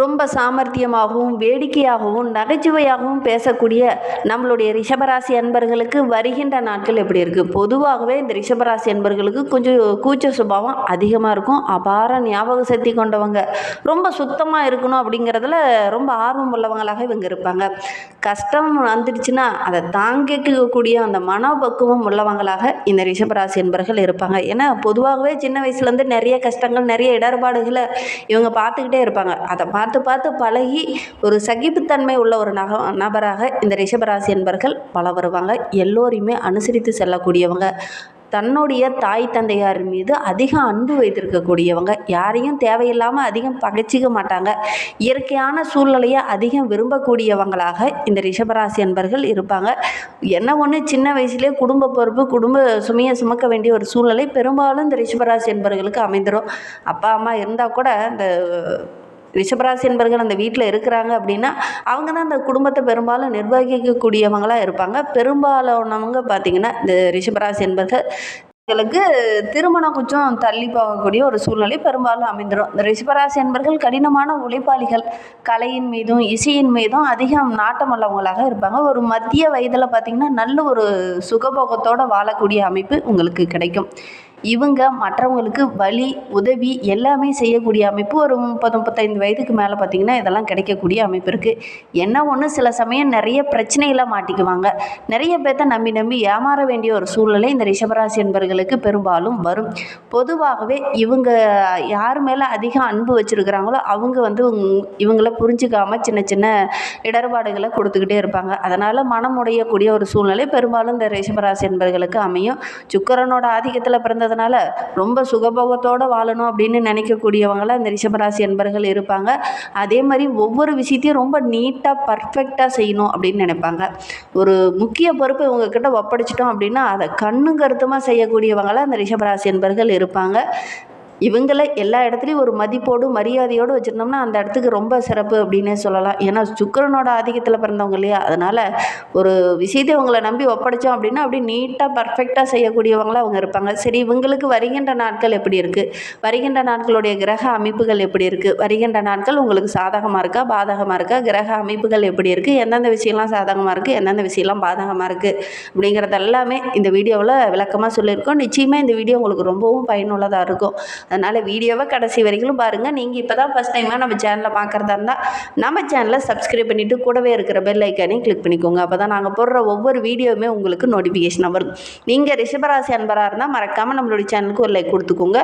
ரொம்ப சாமர்த்தியமாகவும் வேடிக்கையாகவும் நகைச்சுவையாகவும் பேசக்கூடிய நம்மளுடைய ரிஷபராசி அன்பர்களுக்கு வருகின்ற நாட்கள் எப்படி இருக்குது பொதுவாகவே இந்த ரிஷபராசி அன்பர்களுக்கு கொஞ்சம் கூச்ச சுபாவம் அதிகமாக இருக்கும். அபார ஞாபக சக்தி கொண்டவங்க. ரொம்ப சுத்தமாக இருக்கணும் அப்படிங்கிறதுல ரொம்ப ஆர்வம் உள்ளவங்களாக இவங்க இருப்பாங்க. கஷ்டம் வந்துடுச்சுன்னா அதை தாங்கிக்கக்கூடிய அந்த மனப்பக்குவம் உள்ளவங்களாக இந்த ரிஷபராசி என்பர்கள் இருப்பாங்க. ஏன்னா பொதுவாகவே சின்ன வயசுலேருந்து நிறைய கஷ்டங்கள் நிறைய இடர்பாடுகளை இவங்க பார்த்துக்கிட்டே இருப்பாங்க. அதை பார்த்து பார்த்து பழகி ஒரு சகிப்புத்தன்மை உள்ள ஒரு நக நபராக இந்த ரிஷபராசி என்பர்கள் பல வருவாங்க. எல்லோரையுமே அனுசரித்து செல்லக்கூடியவங்க. தன்னுடைய தாய் தந்தையார் மீது அதிக அன்பு வைத்திருக்கக்கூடியவங்க. யாரையும் தேவையில்லாமல் அதிகம் பகைச்சிக்க மாட்டாங்க. இயற்கையான சூழ்நிலையை அதிகம் விரும்பக்கூடியவங்களாக இந்த ரிஷபராசி என்பர்கள் இருப்பாங்க. என்ன ஒன்று சின்ன வயசுலேயே குடும்ப பொறுப்பு குடும்ப சுமையை சுமக்க வேண்டிய ஒரு சூழ்நிலை பெரும்பாலும் இந்த ரிஷபராசி என்பர்களுக்கு அமைந்துடும் அப்பா அம்மா இருந்தால் கூட இந்த ரிஷபராசி என்பர்கள் அந்த வீட்டில் இருக்கிறாங்க அப்படின்னா அவங்க தான் அந்த குடும்பத்தை பெரும்பாலும் நிர்வகிக்கக்கூடியவங்களாக இருப்பாங்க. பெரும்பாலானவங்க பார்த்திங்கன்னா இந்த ரிஷபராசி என்பர்கள் களுக்கு திருமணம் கொஞ்சம் தள்ளி போகக்கூடிய ஒரு சூழ்நிலை பெரும்பாலும் அமைந்துடும் இந்த ரிஷபராசி என்பர்கள் கடினமான உழைப்பாளிகள். கலையின் மீதும் இசையின் மீதும் அதிகம் நாட்டம் உள்ளவங்களாக இருப்பாங்க. ஒரு மத்திய வயதில் பார்த்திங்கன்னா நல்ல ஒரு சுகபோகத்தோடு வாழக்கூடிய அமைப்பு உங்களுக்கு கிடைக்கும். இவங்க மற்றவங்களுக்கு வழி உதவி எல்லாமே செய்யக்கூடிய அமைப்பு ஒரு முப்பது முப்பத்தைந்து வயதுக்கு மேலே பார்த்திங்கன்னா இதெல்லாம் கிடைக்கக்கூடிய அமைப்பு இருக்குது என்ன ஒன்று சில சமயம் நிறைய பிரச்சனைகளை மாட்டிக்குவாங்க. நிறைய பேர்த்த நம்பி நம்பி ஏமாற வேண்டிய ஒரு சூழ்நிலை இந்த ரிஷபராசி என்பர்களுக்கு பெரும்பாலும் வரும். பொதுவாகவே இவங்க யார் மேலே அதிக அன்பு வச்சுருக்கிறாங்களோ அவங்க வந்து இவங்கள புரிஞ்சுக்காமல் சின்ன சின்ன இடர்பாடுகளை கொடுத்துக்கிட்டே இருப்பாங்க. அதனால் மனம் உடையக்கூடிய ஒரு சூழ்நிலை பெரும்பாலும் இந்த ரிஷபராசி என்பர்களுக்கு அமையும். சுக்கரனோட ஆதிக்கத்தில் இருக்கிறதுனால ரொம்ப சுகபோகத்தோடு வாழணும் அப்படின்னு நினைக்கக்கூடியவங்கள இந்த ரிஷபராசி என்பர்கள் இருப்பாங்க. அதே மாதிரி ஒவ்வொரு விஷயத்தையும் ரொம்ப நீட்டாக பர்ஃபெக்டாக செய்யணும் அப்படின்னு நினைப்பாங்க. ஒரு முக்கிய பொறுப்பை இவங்கக்கிட்ட ஒப்படைச்சிட்டோம் அப்படின்னா அதை கண்ணும் கருத்துமாக செய்யக்கூடியவங்களாம் அந்த ரிஷபராசி என்பர்கள் இருப்பாங்க. இவங்கள எல்லா இடத்துலையும் ஒரு மதிப்போடு மரியாதையோடு வச்சுருந்தோம்னா அந்த இடத்துக்கு ரொம்ப சிறப்பு அப்படின்னே சொல்லலாம். ஏன்னா சுக்கரனோட ஆதிக்கத்தில் பிறந்தவங்க இல்லையா? அதனால் ஒரு விஷயத்தை அவங்கள நம்பி ஒப்படைச்சோம் அப்படின்னா அப்படியே நீட்டாக பர்ஃபெக்டாக செய்யக்கூடியவங்களாக அவங்க இருப்பாங்க. சரி இவங்களுக்கு வருகின்ற நாட்கள் எப்படி இருக்குது வருகின்ற நாட்களுடைய கிரக அமைப்புகள் எப்படி இருக்குது வருகின்ற நாட்கள் உங்களுக்கு சாதகமாக இருக்கா? பாதகமாக இருக்கா? கிரக அமைப்புகள் எப்படி இருக்குது எந்தெந்த விஷயம்லாம் சாதகமாக இருக்குது எந்தெந்த விஷயம்லாம் பாதகமாக இருக்குது அப்படிங்கிறது எல்லாமே இந்த வீடியோவில் விளக்கமாக சொல்லியிருக்கோம். நிச்சயமாக இந்த வீடியோ உங்களுக்கு ரொம்பவும் பயனுள்ளதாக இருக்கும். அதனால் வீடியோவை கடைசி வரைக்கும் பாருங்கள் நீங்கள் இப்போ தான் ஃபஸ்ட் டைமாக நம்ம சேனலை பார்க்குறதா இருந்தால் நம்ம சேனலை சப்ஸ்கிரைப் பண்ணிவிட்டு கூடவே இருக்கிற பெல் ஐக்கானையும் கிளிக் பண்ணிக்கோங்க. அப்போ தான் நாங்கள் போடுற ஒவ்வொரு வீடியோவுமே உங்களுக்கு நோட்டிஃபிகேஷனாக வரும். நீங்கள் ரிஷபராசி அன்பராக இருந்தால் மறக்காமல் நம்மளுடைய சேனலுக்கு ஒரு லைக் கொடுத்துக்கோங்க.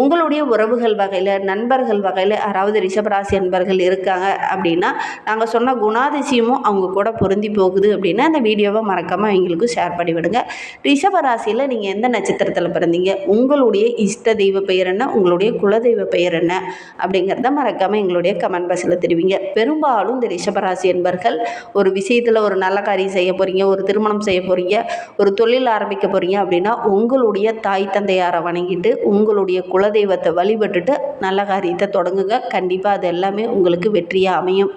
உங்களுடைய உறவுகள் வகையில் நண்பர்கள் வகையில் யாராவது ரிஷபராசி அன்பர்கள் இருக்காங்க அப்படின்னா நாங்கள் சொன்ன குணாதிசயமும் அவங்க கூட பொருந்தி போகுது அப்படின்னா அந்த வீடியோவை மறக்காமல் அவங்களுக்கு ஷேர் பண்ணி விடுங்க ரிஷபராசியில் நீங்கள் எந்த நட்சத்திரத்தில் பிறந்தீங்க? உங்களுடைய இஷ்ட தெய்வ பெயர் என்ன? உங்களுடைய குலதெய்வ பெயர் என்ன அப்படிங்கிறத மறக்காமல் எங்களுடைய கமெண்ட் பாக்ஸில் தெரிவிங்க. பெரும்பாலும் இந்த ரிஷபராசி என்பர்கள் ஒரு விஷயத்தில் ஒரு நல்ல காரியம் செய்ய போகிறீங்க ஒரு திருமணம் செய்ய போகிறீங்க ஒரு தொழில் ஆரம்பிக்க போகிறீங்க அப்படின்னா உங்களுடைய தாய் தந்தையாரை வணங்கிட்டு உங்களுடைய குலதெய்வத்தை வழிபட்டுட்டு நல்ல காரியத்தை தொடங்குங்க. கண்டிப்பாக அது எல்லாமே உங்களுக்கு வெற்றியாக அமையும்.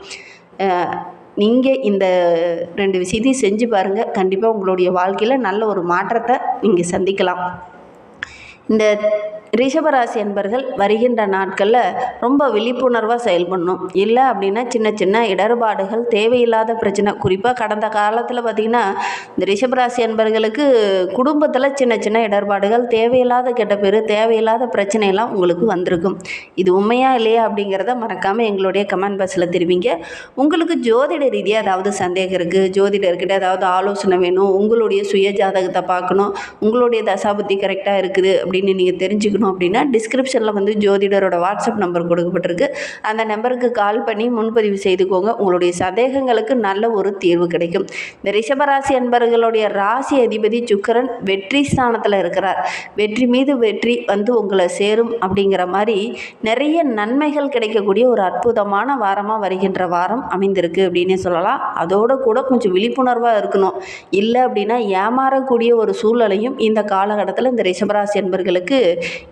நீங்கள் இந்த ரெண்டு விஷயத்தையும் செஞ்சு பாருங்கள் கண்டிப்பாக உங்களுடைய வாழ்க்கையில் நல்ல ஒரு மாற்றத்தை நீங்கள் சந்திக்கலாம். இந்த ரிஷபராசி என்பர்கள் வருகின்ற நாட்களில் ரொம்ப விழிப்புணர்வாக செயல்படணும் இல்லை அப்படின்னா சின்ன சின்ன இடர்பாடுகள் தேவையில்லாத பிரச்சனை. குறிப்பாக கடந்த காலத்தில் பார்த்திங்கன்னா இந்த ரிஷபராசி என்பர்களுக்கு குடும்பத்தில் சின்ன சின்ன இடர்பாடுகள் தேவையில்லாத கெட்ட பேர் தேவையில்லாத பிரச்சனையெல்லாம் உங்களுக்கு வந்திருக்கும். இது உண்மையா இல்லையா அப்படிங்கிறத மறக்காமல் எங்களுடைய கமெண்ட் பாக்ஸில் தெரிவிங்க. உங்களுக்கு ஜோதிட ரீதியாக ஏதாவது சந்தேகம் இருக்குது ஜோதிடர்கிட்ட ஏதாவது ஆலோசனை வேணும் உங்களுடைய சுய ஜாதகத்தை பார்க்கணும் உங்களுடைய தசாபுத்தி கரெக்டாக இருக்குது அப்படின்னு நீங்கள் தெரிஞ்சுக்கணும். அப்படின்னா டிஸ்கிரிப்ஷனில் வந்து ஜோதிடரோட வாட்ஸ்அப் நம்பர் கொடுக்கப்பட்டிருக்கு. அந்த நம்பருக்கு கால் பண்ணி முன்பதிவு செய்துக்கோங்க. உங்களுடைய சந்தேகங்களுக்கு நல்ல ஒரு தீர்வு கிடைக்கும். இந்த ரிஷபராசி அன்பர்களுடைய ராசி அதிபதி சுக்கரன் வெற்றி ஸ்தானத்தில் இருக்கிறார். வெற்றி மீது வெற்றி வந்து உங்களை சேரும் அப்படிங்கிற மாதிரி நிறைய நன்மைகள் கிடைக்கக்கூடிய ஒரு அற்புதமான வாரமாக வருகின்ற வாரம் அமைந்திருக்கு அப்படின்னே சொல்லலாம். அதோடு கூட கொஞ்சம் விழிப்புணர்வாக இருக்கணும். இல்லை அப்படின்னா ஏமாறக்கூடிய ஒரு சூழ்நிலையும் இந்த காலகட்டத்தில் இந்த ரிஷபராசி என்பர்களுக்கு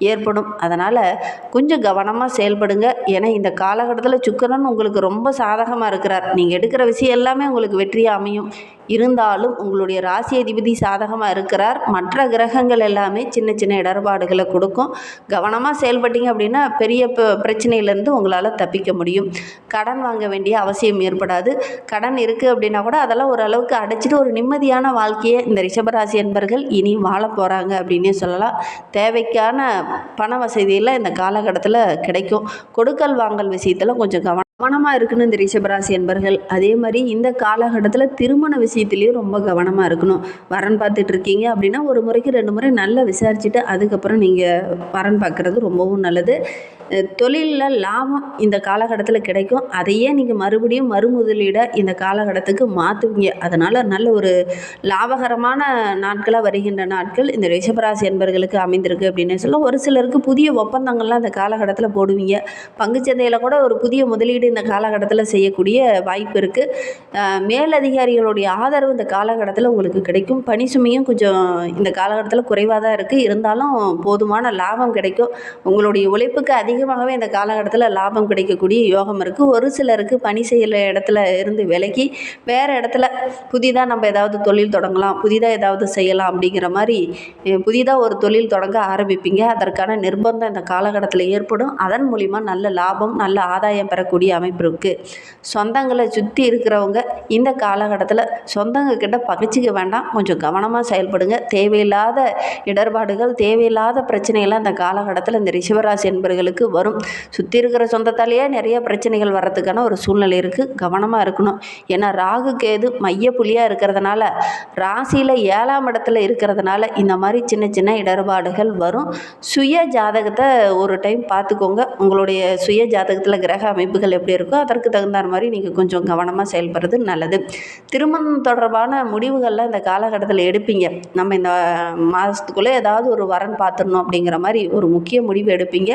ஏற்படும். அதனால் கொஞ்சம் கவனமாக செயல்படுங்க. ஏன்னா இந்த காலகட்டத்தில் சுக்கரன் உங்களுக்கு ரொம்ப சாதகமாக இருக்கிறார். நீங்கள் எடுக்கிற விஷயம் எல்லாமே உங்களுக்கு வெற்றியாக அமையும். இருந்தாலும் உங்களுடைய ராசி அதிபதி சாதகமாக இருக்கிறார். மற்ற கிரகங்கள் எல்லாமே சின்ன சின்ன இடர்பாடுகளை கொடுக்கும். கவனமாக செயல்பட்டீங்க அப்படின்னா பெரிய ப- பிரச்சனையிலேருந்து உங்களால் தப்பிக்க முடியும். கடன் வாங்க வேண்டிய அவசியம் ஏற்படாது. கடன் இருக்குது அப்படின்னா கூட அதெல்லாம் ஓரளவுக்கு அடைச்சிட்டு ஒரு நிம்மதியான வாழ்க்கையை இந்த ரிஷபராசி என்பர்கள் இனி வாழ போகிறாங்க அப்படின்னே சொல்லலாம். தேவைக்கான பண வசதியெல்லாம் இந்த காலகட்டத்தில் கிடைக்கும். கொடுக்கல் வாங்கல் விஷயத்தில் கொஞ்சம் கவனம் கவனமாக இருக்கணும் இந்த ரிஷபராசி என்பர்கள். அதே மாதிரி இந்த காலகட்டத்தில் திருமண விஷயத்துலேயும் ரொம்ப கவனமாக இருக்கணும். வரன் பார்த்துட்டு இருக்கீங்க அப்படின்னா ஒரு முறைக்கு ரெண்டு முறை நல்லா விசாரிச்சுட்டு அதுக்கப்புறம் நீங்கள் வரன் பார்க்குறது ரொம்பவும் நல்லது. தொழிலில் லாபம் இந்த காலகட்டத்தில் கிடைக்கும். அதையே நீங்கள் மறுபடியும் மறுமுதலீடை இந்த காலகட்டத்துக்கு மாற்றுவீங்க அதனால் நல்ல ஒரு லாபகரமான நாட்களாக வருகின்ற நாட்கள் இந்த ரிஷபராசி என்பர்களுக்கு அமைந்திருக்கு அப்படின்னு சொல்ல ஒரு சிலருக்கு புதிய ஒப்பந்தங்கள்லாம் இந்த காலகட்டத்தில் போடுவீங்க. பங்குச்சந்தையில் கூட ஒரு புதிய முதலீடு இந்த காலகட்டத்தில் செய்யக்கூடிய வாய்ப்பு இருக்குது மேலதிகாரிகளுடைய ஆதரவு இந்த காலகட்டத்தில் உங்களுக்கு கிடைக்கும். பணி சுமையும் கொஞ்சம் இந்த காலகட்டத்தில் குறைவாக தான் இருக்குது இருந்தாலும் போதுமான லாபம் கிடைக்கும். உங்களுடைய உழைப்புக்கு அதிகமாகவே இந்த காலகட்டத்தில் லாபம் கிடைக்கக்கூடிய யோகம் இருக்குது ஒரு சிலருக்கு பணி செய்கிற இடத்துல இருந்து விலகி வேறு இடத்துல புதிதாக நம்ம ஏதாவது தொழில் தொடங்கலாம் புதிதாக ஏதாவது செய்யலாம் அப்படிங்கிற மாதிரி புதிதாக ஒரு தொழில் தொடங்க ஆரம்பிப்பீங்க. அதற்கான நிர்பந்தம் இந்த காலகட்டத்தில் ஏற்படும். அதன் மூலிமா நல்ல லாபம் நல்ல ஆதாயம் பெறக்கூடிய அமைப்பு இருக்குது சொந்தங்களை சுற்றி இருக்கிறவங்க இந்த காலகட்டத்தில் சொந்தங்க கிட்ட பகிச்சிக்க வேண்டாம். கொஞ்சம் கவனமாக செயல்படுங்க. தேவையில்லாத இடர்பாடுகள் தேவையில்லாத பிரச்சனைகள்லாம் இந்த காலகட்டத்தில் இந்த ரிஷபராசி என்பர்களுக்கு வரும். சுற்றி இருக்கிற சொந்தத்தாலேயே நிறைய பிரச்சனைகள் வர்றதுக்கான ஒரு சூழ்நிலை இருக்குது கவனமாக இருக்கணும். ஏன்னா ராகு கேது மைய புள்ளியாக இருக்கிறதுனால ராசியில் ஏழாம் இடத்துல இருக்கிறதுனால இந்த மாதிரி சின்ன சின்ன இடர்பாடுகள் வரும். சுய ஜாதகத்தை ஒரு டைம் பார்த்துக்கோங்க. உங்களுடைய சுய ஜாதகத்தில் கிரக அமைப்புகள் எப்படி இருக்கோ அதற்கு தகுந்த மாதிரி நீங்கள் கொஞ்சம் கவனமாக செயல்படுறது நல்லது. திருமணம் தொடர்பான முடிவுகள்லாம் இந்த காலகட்டத்தில் எடுப்பீங்க. நம்ம இந்த மாதத்துக்குள்ளே ஏதாவது ஒரு வரன் பார்த்துடணும் அப்படிங்கிற மாதிரி ஒரு முக்கிய முடிவு எடுப்பீங்க.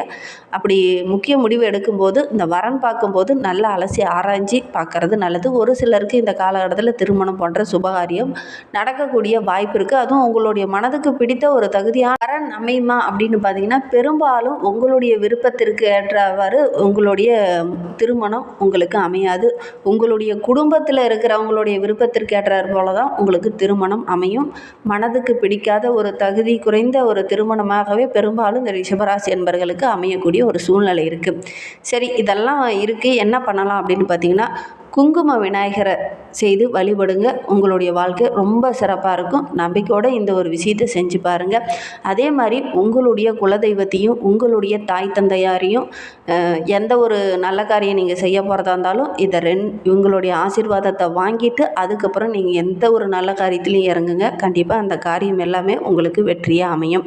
அப்படி முக்கிய முடிவு எடுக்கும்போது இந்த வரன் பார்க்கும்போது நல்லா அலசி ஆராய்ஞ்சி பார்க்கறது நல்லது. ஒரு சிலருக்கு இந்த காலகட்டத்தில் திருமணம் போன்ற சுபகாரியம் நடக்கக்கூடிய வாய்ப்பு இருக்குது அதுவும் உங்களுடைய மனதுக்கு பிடித்த ஒரு தகுதியான வரன் அமையுமா அப்படின்னு பார்த்தீங்கன்னா பெரும்பாலும் உங்களுடைய விருப்பத்திற்கு ஏற்றவாறு உங்களுடைய திருமணம் உங்களுக்கு அமையாது. உங்களுடைய குடும்பத்தில் இருக்கிறவங்களுடைய விருப்பத்திற்கு ஏற்றாறு போல தான் உங்களுக்கு திருமணம் அமையும். மனதுக்கு பிடிக்காத ஒரு தகுதி குறைந்த ஒரு திருமணமாகவே பெரும்பாலும் இந்த ரிஷபராசி என்பர்களுக்கு அமையக்கூடிய ஒரு சூழ்நிலை இருக்குது சரி இதெல்லாம் இருக்குது என்ன பண்ணலாம் அப்படின்னு பார்த்தீங்கன்னா குங்கும விநாயகரை செய்து வழிபடுங்க. உங்களுடைய வாழ்க்கை ரொம்ப சிறப்பாக இருக்கும். நம்பிக்கையோடு இந்த ஒரு விஷயத்தை செஞ்சு பாருங்கள் அதே மாதிரி உங்களுடைய குலதெய்வத்தையும் உங்களுடைய தாய் தந்தையாரையும் எந்த ஒரு நல்ல காரியம் நீங்கள் செய்ய போகிறதா இருந்தாலும் இதை ரெண் இவங்களுடைய ஆசீர்வாதத்தை வாங்கிட்டு அதுக்கப்புறம் நீங்கள் எந்த ஒரு நல்ல காரியத்திலையும் இறங்குங்க. கண்டிப்பாக அந்த காரியம் எல்லாமே உங்களுக்கு வெற்றியாக அமையும்.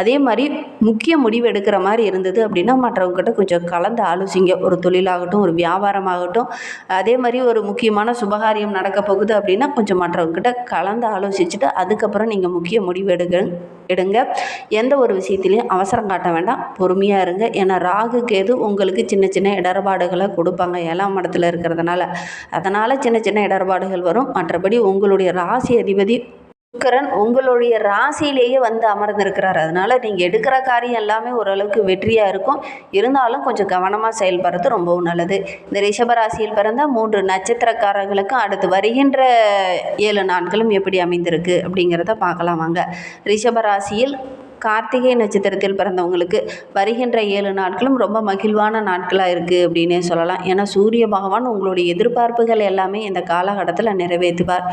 அதே மாதிரி முக்கிய முடிவு எடுக்கிற மாதிரி இருந்தது அப்படின்னா மற்றவங்ககிட்ட கொஞ்சம் கலந்து ஆலோசிங்க. ஒரு தொழிலாகட்டும் ஒரு வியாபாரமாகட்டும். அதே மாதிரி ஒரு முக்கியமான சுபகாரியம் நடக்க போகுது அப்படின்னா கொஞ்சம் மற்றவங்ககிட்ட கலந்து ஆலோசிச்சுட்டு அதுக்கப்புறம் நீங்கள் முக்கிய முடிவு எடுங்க எடுங்க. எந்த ஒரு விஷயத்துலையும் அவசரம் காட்ட வேண்டாம். பொறுமையாக இருங்க. ஏன்னா ராகு கேது உங்களுக்கு சின்ன சின்ன இடர்பாடுகளை கொடுப்பாங்க. ஏழாம் இடத்துல இருக்கிறதுனால. அதனால் சின்ன சின்ன இடர்பாடுகள் வரும். மற்றபடி உங்களுடைய ராசி அதிபதி சுக்கரன் உங்களுடைய ராசியிலேயே வந்து அமர்ந்திருக்கிறார். அதனால் நீங்கள் எடுக்கிற காரியம் எல்லாமே ஓரளவுக்கு வெற்றியாக இருக்கும். இருந்தாலும் கொஞ்சம் கவனமாக செயல்படுறது ரொம்பவும் நல்லது. இந்த ரிஷப ராசியில் பிறந்த மூன்று நட்சத்திரக்காரர்களுக்கும் அடுத்து வருகின்ற ஏழு நாட்களும் எப்படி அமைந்திருக்கு அப்படிங்கிறத பார்க்கலாம் வாங்க. ரிஷப ராசியில் கார்த்திகை நட்சத்திரத்தில் பிறந்தவங்களுக்கு வருகின்ற ஏழு நாட்களும் ரொம்ப மகிழ்வான நாட்களாக இருக்குது அப்படின்னே சொல்லலாம். ஏன்னா சூரிய பகவான் உங்களுடைய எதிர்பார்ப்புகள் எல்லாமே இந்த காலகட்டத்தில் நிறைவேற்றுவார்.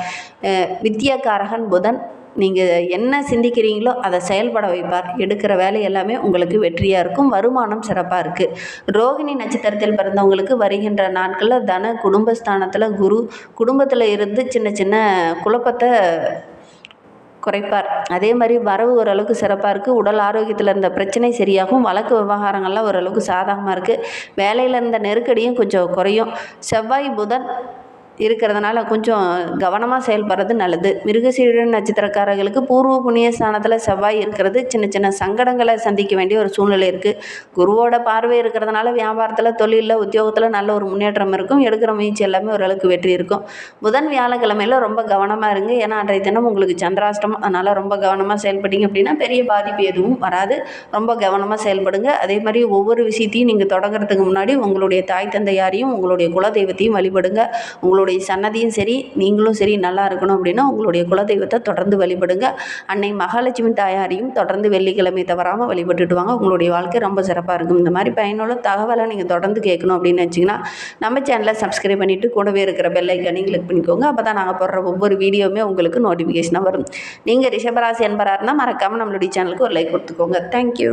வித்யாக்காரகன் புதன் நீங்கள் என்ன சிந்திக்கிறீங்களோ அதை செயல்பட வைப்பார். எடுக்கிற வேலை எல்லாமே உங்களுக்கு வெற்றியாக இருக்கும் வருமானம் சிறப்பாக இருக்குது ரோகிணி நட்சத்திரத்தில் பிறந்தவங்களுக்கு வருகின்ற நாட்களில் தன குடும்பஸ்தானத்தில் குரு குடும்பத்தில் இருந்து சின்ன சின்ன குழப்பத்தை குறைப்பார். அதே மாதிரி வரவு ஓரளவுக்கு சிறப்பாக இருக்குது உடல் ஆரோக்கியத்தில் இருந்த பிரச்சனை சரியாகும். வழக்கு விவகாரங்கள்லாம் ஓரளவுக்கு சாதகமாக இருக்குது வேலையில் இருந்த நெருக்கடியும் கொஞ்சம் குறையும். செவ்வாய் புதன் இருக்கிறதுனால கொஞ்சம் கவனமாக செயல்படுறது நல்லது. மிருகசீர நட்சத்திரக்காரர்களுக்கு பூர்வ புண்ணிய ஸ்தானத்தில் செவ்வாய் இருக்கிறது. சின்ன சின்ன சங்கடங்களை சந்திக்க வேண்டிய ஒரு சூழ்நிலை இருக்குது குருவோட பார்வை இருக்கிறதுனால வியாபாரத்தில் தொழிலில் உத்தியோகத்தில் நல்ல ஒரு முன்னேற்றம் இருக்கும். எடுக்கிற முயற்சி எல்லாமே ஓரளவுக்கு வெற்றி இருக்கும். புதன் வியாழக்கிழமையில் ரொம்ப கவனமாக இருங்க. ஏன்னா அன்றைய தினம் உங்களுக்கு சந்திராஷ்டமம். அதனால் ரொம்ப கவனமாக செயல்பட்டீங்க அப்படின்னா பெரிய பாதிப்பு எதுவும் வராது. ரொம்ப கவனமாக செயல்படுங்க. அதே மாதிரி ஒவ்வொரு விஷயத்தையும் நீங்கள் தொடங்குறதுக்கு முன்னாடி உங்களுடைய தாய் தந்தையாரையும் உங்களுடைய குலதெய்வத்தையும் வழிபடுங்க. உங்களுடைய சன்னதியும் சரி நீங்களும் சரி நல்லா இருக்கணும் அப்படின்னா உங்களுடைய குலதெய்வத்தை தொடர்ந்து வழிபடுங்க. அன்னை மகாலட்சுமி தாயாரையும் தொடர்ந்து வெள்ளிக்கிழமை தவறாமல் வழிபட்டுட்டு வாங்க. உங்களுடைய வாழ்க்கை ரொம்ப சிறப்பாக இருக்கும். இந்த மாதிரி பயனுள்ள தகவலை நீங்கள் தொடர்ந்து கேட்கணும் அப்படின்னு வச்சிங்கன்னா நம்ம சேனலை சப்ஸ்கிரைப் பண்ணிவிட்டு கூடவே இருக்கிற பெல்லைக்கனையும் கிளிக் பண்ணிக்கோங்க. அப்போ தான் நாங்கள் போடுற ஒவ்வொரு வீடியோவுமே உங்களுக்கு நோட்டிஃபிகேஷனாக வரும். நீங்கள் ரிஷபராசி என்பராக இருந்தால் மறக்காமல் நம்மளுடைய சேனலுக்கு ஒரு லைக் கொடுத்துக்கோங்க. தேங்க்யூ